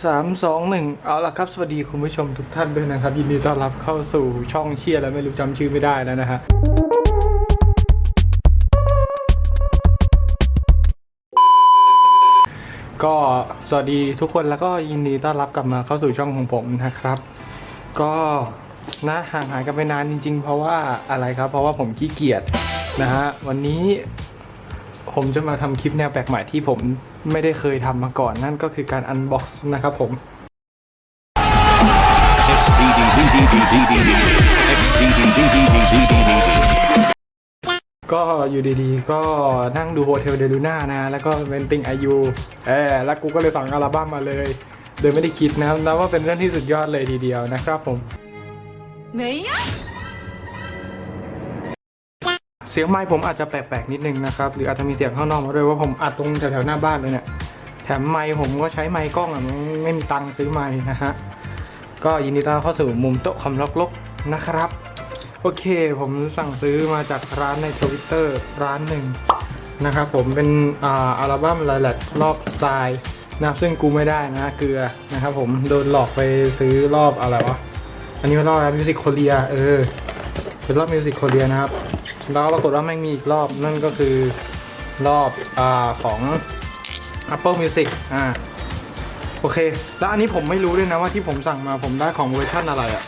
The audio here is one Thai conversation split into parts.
สามสองหนึ่งเอาละครับ สวัสดีคุณผู้ชมทุกท่านด้วยนะครับ ยินดีต้อนรับเข้าสู่ช่องเชียร์แล้วไม่รู้จำชื่อไม่ได้แล้วนะฮะก็สวัสดีทุกคนแล้วก็ยินดีต้อนรับกลับมาเข้าสู่ช่องของผมนะครับ ก็นะห่างหายกันไปนานจริง ๆ เพราะว่าอะไรครับ เพราะว่าผมขี้เกียจนะฮะวันนี้ ผมจะมาทำคลิปแนวแปลกใหม่ที่ผมไม่ได้เคยทำมาก่อน นั่นก็คือการอันบ็อกซ์นะครับผม ก็อยู่ดีๆ ก็นั่งดูโฮเทลเดลูน่านะ แล้วก็เป็นติงไอยูแอแล้วกูก็เลยสั่งอัลบั้มมาเลย โดยไม่ได้คิดนะนับว่าเป็นเรื่องที่สุดยอดเลยทีเดียวนะครับผมไม่ เสียงไมค์ผมอาจจะแปลกๆนิดนึงนะครับ หรืออาจจะมีเสียงข้างนอกมาด้วยว่าผมอัดตรงแถวๆหน้าบ้านเลยเนี่ย แถมไมค์ผมก็ใช้ไมค์กล้องอะมันไม่มีตังค์ซื้อไมค์นะฮะ ก็ยินดีต้อนรับเข้าสู่มุมโต๊ะคอมล็อกๆนะครับ โอเค ผมสั่งซื้อมาจากร้านในทวิตเตอร์ร้านหนึ่งนะครับผมเป็นอ,อัลบั้มไลแลกรอบทรายนับซึ่งกูไม่ได้นะเกลือนะครับผมโดนหลอกไปซื้อรอบอะไรวะ อันนี้เป็นรอบมิวสิกโคเรียเออเป็นรอบมิวสิกโคเรียนะครับ แล้วปรากฏว่าแม่งมีอีกรอบนั่นก็คือรอบอ่าของ Apple Music อ่าโอเค แล้วอันนี้ผมไม่รู้ด้วยนะว่าที่ผมสั่งมาผมได้ของเวอร์ชันอะไรอะ่ะ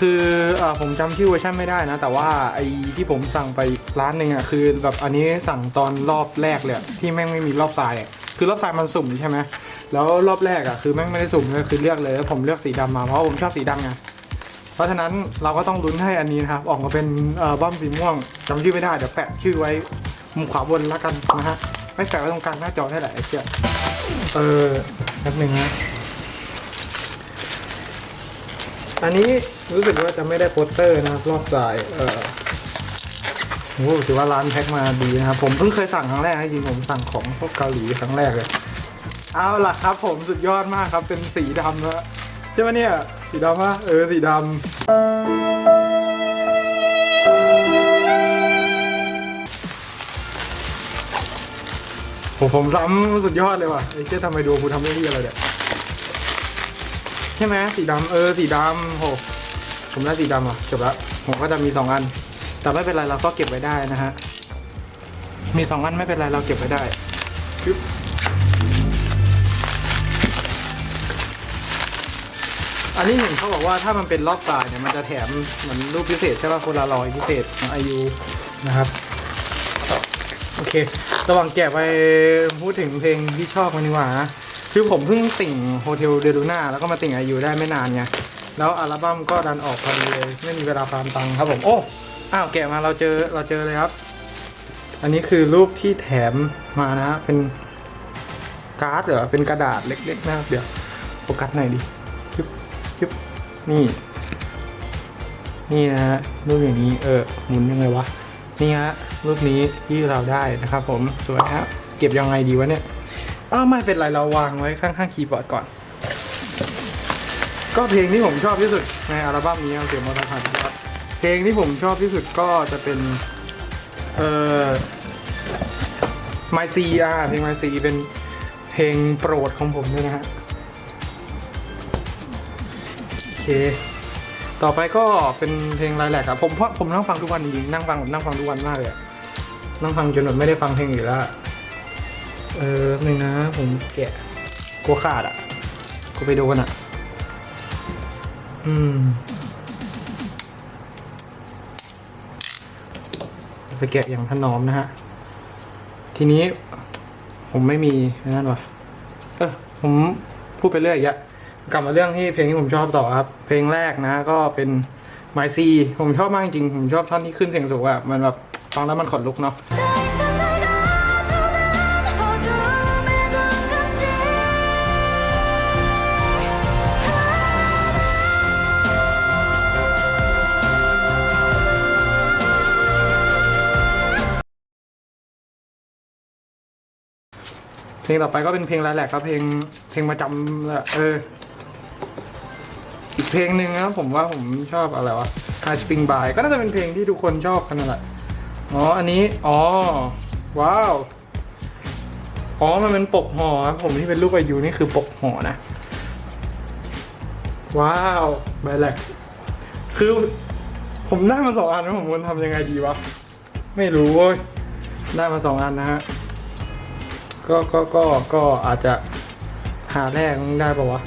คืออผมจำชื่อเวอร์ชันไม่ได้นะ แต่ว่าไอที่ผมสั่งไปร้านหนึ่งอะ่ะคือแบบอันนี้สั่งตอนรอบแรกเลยที่แม่งไม่มีรอบทรายอะคือรอบทรายมันสุ่มใช่ไหมแล้วรอบแรกอะ่ะคือแม่งไม่ได้สุ่มเลยคือเลือกเลยแล้วผมเลือกสีดำมาเพราะผมชอบสีดำไง เพราะฉะนั้นเราก็ต้องลุ้นให้อันนี้นะครับ ออกมาเป็นเอ่อบ้อมสีม่วงจำชื่อไม่ได้เดี๋ยวแปะชื่อไว้มุมขวาบนแล้วกันนะฮะไม่แปะไว้ตรงกลางหน้าจอได้แหละไอ้เชี่ยเออแป๊บหนึ่งนะอันนี้รู้สึกว่าจะไม่ได้โปสเตอร์นะครับรอบสายเออโอ้โหถือว่าร้านแพ็คมาดีนะครับ ผมเพิ่งเคยสั่งครั้งแรกนะจริงผมสั่งของพวกเกาหลีครั้งแรกเลย เอาล่ะครับผมสุดยอดมากครับเป็นสีดำแล้ว ใช่ไหมเนี่ย สีดำปะเออ สีดำผมผมซ้ำสุดยอดเลยว่ะไอ้เชี่ยทำไมดูกูทำไม่ดีอะไรเนี่ยใช่ไหมสีดำเออ สีดำโหผมได้สีดำอะจบละผมก็จะมีสองอัน แต่ไม่เป็นไรเราก็เก็บไว้ได้นะฮะ มีสองอันไม่เป็นไรเราเก็บไว้ได้ อันนี้เห็นเขาบอกว่าถ้ามันเป็นรอบตายเนี่ยมันจะแถมเหมือนรูปพิเศษใช่ป่ะคนละรอยพิเศษของอายุนะครับ โอเค ระหว่างแกะไปพูดถึงเพลงที่ชอบกันดีกว่านะคือผมเพิ่งติ่งโฮเทลเดลูน่าแล้วก็มาติ่งอายุได้ไม่นานไงแล้วอัลบั้มก็ดันออกพอดีเลยไม่มีเวลาฟาร์มตังค์ครับผมโอ้อ้าวแกะมาเราเจอเราเจอเลยครับ อันนี้คือรูปที่แถมมานะฮะเป็นการ์ดเหรอเป็นกระดาษเล็กๆนะเดี๋ยวโฟกัสหน่อยดิ นี่ นี่นะฮะรูปอย่างนี้เออหมุนยังไงวะนี่ฮะรูปนี้ที่เราได้นะครับผมสวยครับเก็บยังไงดีวะเนี่ยอ้าวไม่เป็นไรเราวางไว้ข้างๆคีย์บอร์ดก่อน ก็เพลงที่ผมชอบที่สุดในอัลบั้มนี้เอาเสียงมอเตอร์ไซค์ครับเพลงที่ผมชอบที่สุดก็จะเป็นเอ่อ My C อะเพลง My C เป็นเพลงโปรดของผมด้วยนะฮะ เค ต่อไปก็เป็นเพลงไรแหลกครับ ผมเพราะผมนั่งฟังทุกวันจริงๆนั่งฟังผมนั่งฟังทุกวันมากเลยอะนั่งฟังจนแบบไม่ได้ฟังเพลงอยู่แล้วอะเออหนึ่งนะ ผมแกะกลัวขาดอะกูไปดูกันอะ อืมไปแกะอย่างถนอมนะฮะ ทีนี้ผมไม่มีนั่นวะเออผมพูดไปเรื่อยอีกอะ กลับมาเรื่องที่เพลงที่ผมชอบต่อครับ เพลงแรกนะ ก็เป็น My C ผมชอบมากจริงผมชอบท่อนที่ขึ้นเสียงสูงอะมันแบบฟังแล้วมันขนลุกเนาะเพลงต่อไปก็เป็นเพลงไรแหละครับเพลงเพลงประจำเออ เพลงหนึ่งนะผมว่าผมชอบอะไรวะ High Spring By ก็น่าจะเป็นเพลงที่ทุกคนชอบกันนั่นแหละอ๋อ อันนี้ อ๋อ ว้าว อ๋อ มันเป็นปกห่อครับผมที่เป็นรูปอายุนี่คือปกห่อนะ ว้าวใบแรกคือ ผมได้มาสองอันแล้วผมควรทำยังไงดีวะ ไม่รู้เว้ย ได้มาสองอันนะฮะ ก็ ก็ ก็ ก็อาจจะหาแรกได้ปะวะ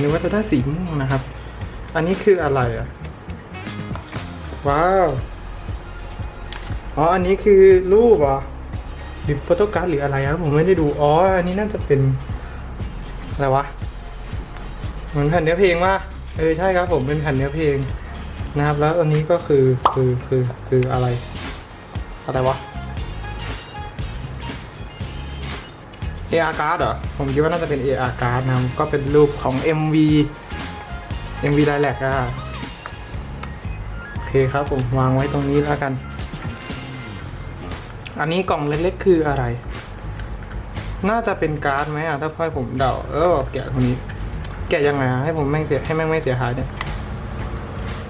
นึกว่าจะได้สีม่วงนะครับ อันนี้คืออะไรอะ ว้าว อ๋อ อันนี้คือรูปอะหรือโฟโต้การ์ดหรืออะไรครับผมไม่ได้ดู อ๋อ อันนี้น่าจะเป็น อะไรวะ เหมือนแผ่นเนื้อเพลงว่าเออใช่ครับผมเป็นแผ่นเนื้อเพลงนะครับ แล้วอันนี้ก็คือคือคือคืออะไร อะไรวะ AR card เหรอ ผมคิดว่าน่าจะเป็น AR card นะก็เป็นรูปของ MV MV รายแหลกอะโอเคครับผมวางไว้ตรงนี้แล้วกัน อันนี้กล่องเล็กๆคืออะไร น่าจะเป็นการ์ดไหมอะถ้าพ่อยผมเดาเออแกะตรงนี้ แกะยังไงให้ผมแม่งเสียให้แม่งไม่เสียหายเนี่ย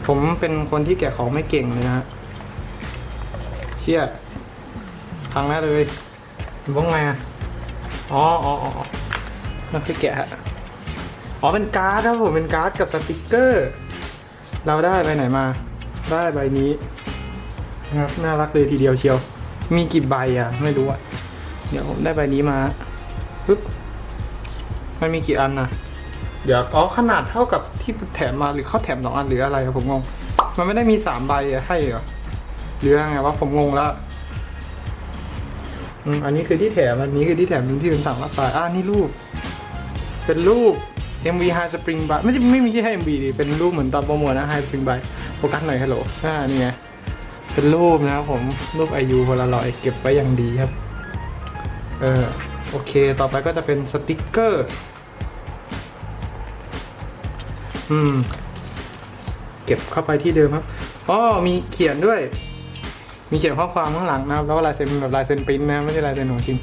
ผมเป็นคนที่แกะของไม่เก่งเลยนะเชี่ยพังแน่เลยว่าไงอะ อ๋ออ๋ออ๋อนั่นคือแกะฮะ อ๋อ เป็นการ์ดครับผม เป็นการ์ดกับสติกเกอร์ เราได้ใบไหนมา ได้ใบนี้นะครับ น่ารักเลยทีเดียวเชียว มีกี่ใบอะ ไม่รู้อะ เดี๋ยวผมได้ใบนี้มาปึ๊บ มันมีกี่อันนะเดี๋ยว อ๋อ ขนาดเท่ากับที่แถมมาหรือเขาแถมสองอันหรืออะไรอะผมงง มันไม่ได้มีสามใบอะให้เหรอ หรือยังไงวะผมงงแล้ว อืมอันนี้คือที่แถมอันนี้คือที่แถมที่เป็นสั่งรับสาอ่านี่รูป เป็นรูป MV High Spring By ไม่ใช่ไม่มีที่ให้ MV ดิเป็นรูปเหมือนตอนโปรโมทนะ High Spring By โฟกัสหน่อยฮัลโหลอ่านี่ไงเป็นรูปนะครับผมรูปไอยูพลารอยเก็บไว้อย่างดีครับ เออโอเค ต่อไปก็จะเป็นสติกเกอร์ อืม เก็บเข้าไปที่เดิมครับอ๋อมีเขียนด้วย มีเขียนข้อความข้างหลังนะครับ แล้วก็ลายเซ็นเป็นแบบลายเซ็นปริ้นนะไม่ใช่ลายเซ็นของจริง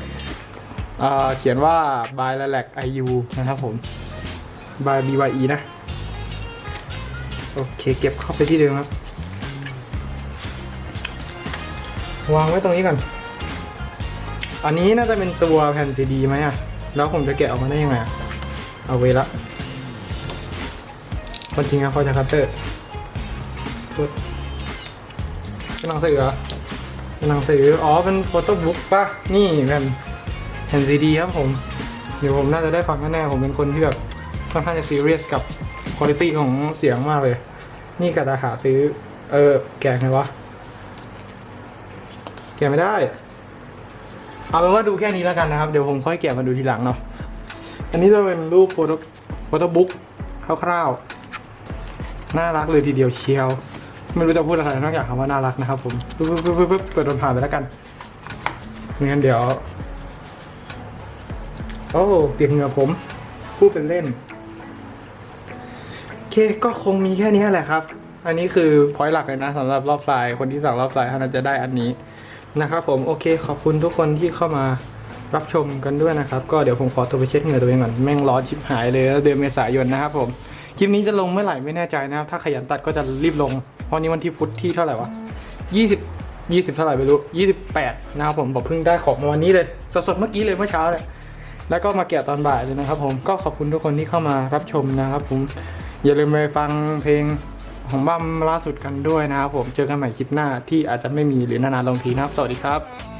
เอ่อเขียนว่า by lilac iu นะครับผม by bye นะ โอเค เก็บเข้าไปที่เดิมครับ วางไว้ตรงนี้ก่อน อันนี้น่าจะเป็นตัวแผ่นซีดีไหมอะ แล้วผมจะแกะออกมาได้ยังไงอะเอาไว้ละคนจริงครับพอจะคัตเตอร์ปุ๊บเป็นหนังสืออเป็น หนังสือ อ๋อ เป็นโฟโต้บุ๊กปะนี่แผ่นแผ่นซีดีครับผม เดี๋ยวผมน่าจะได้ฟังแน่ๆผมเป็นคนที่แบบค่อนข้างจะซีเรียสกับคุณภาพของเสียงมากเลย นี่กะจะหาซื้อ เออ แกะไงวะ แกะไม่ได้ เอาเป็นว่าดูแค่นี้แล้วกันนะครับ เดี๋ยวผมค่อยแกะมาดูทีหลังเนาะ อันนี้จะเป็นรูปโฟโต้โฟโต้บุ๊กคร่าวๆ น่ารักเลยทีเดียวเชียว ไม่รู้จะพูดอะไรนอกจากคำว่าน่ารักนะครับผมปึ๊บปึ๊บปึ๊บปึ๊บเปิดโดนผ่านไปแล้วกันไม่งั้นเดี๋ยว โอ้เปียกเหงื่อผมพูดเป็นเล่นโอเคก็คงมีแค่นี้แหละครับ อันนี้คือพอยต์หลักเลยนะสำหรับรอบสายคนที่สั่งรอบสายเท่านั้นจะได้อันนี้นะครับผมโอเคขอบคุณทุกคนที่เข้ามารับชมกันด้วยนะครับ ก็เดี๋ยวผมขอตัวไปเช็ดเหงื่อตัวเองก่อนแม่งร้อนชิบหายเลยแล้วเดือนเมษายนนะครับผมคลิปนี้จะลงเมื่อไหร่ไม่แน่ใจนะครับ ถ้าขยันตัดก็จะรีบลง เพราะนี้วันที่พุธที่เท่าไหร่วะ20 20เท่าไหร่ไม่รู้28นะครับผมบอกเพิ่งได้ของมาวันนี้เลยสดๆเมื่อกี้เลยเมื่อเช้าเลยแล้วก็มาแกะตอนบ่ายเลยนะครับผมก็ขอบคุณทุกคนที่เข้ามารับชมนะครับผมอย่าลืมไปฟังเพลงของบัมล่าสุดกันด้วยนะครับผมเจอกันใหม่คลิปหน้าที่อาจจะไม่มีหรือนานๆลงทีนะครับ สวัสดีครับ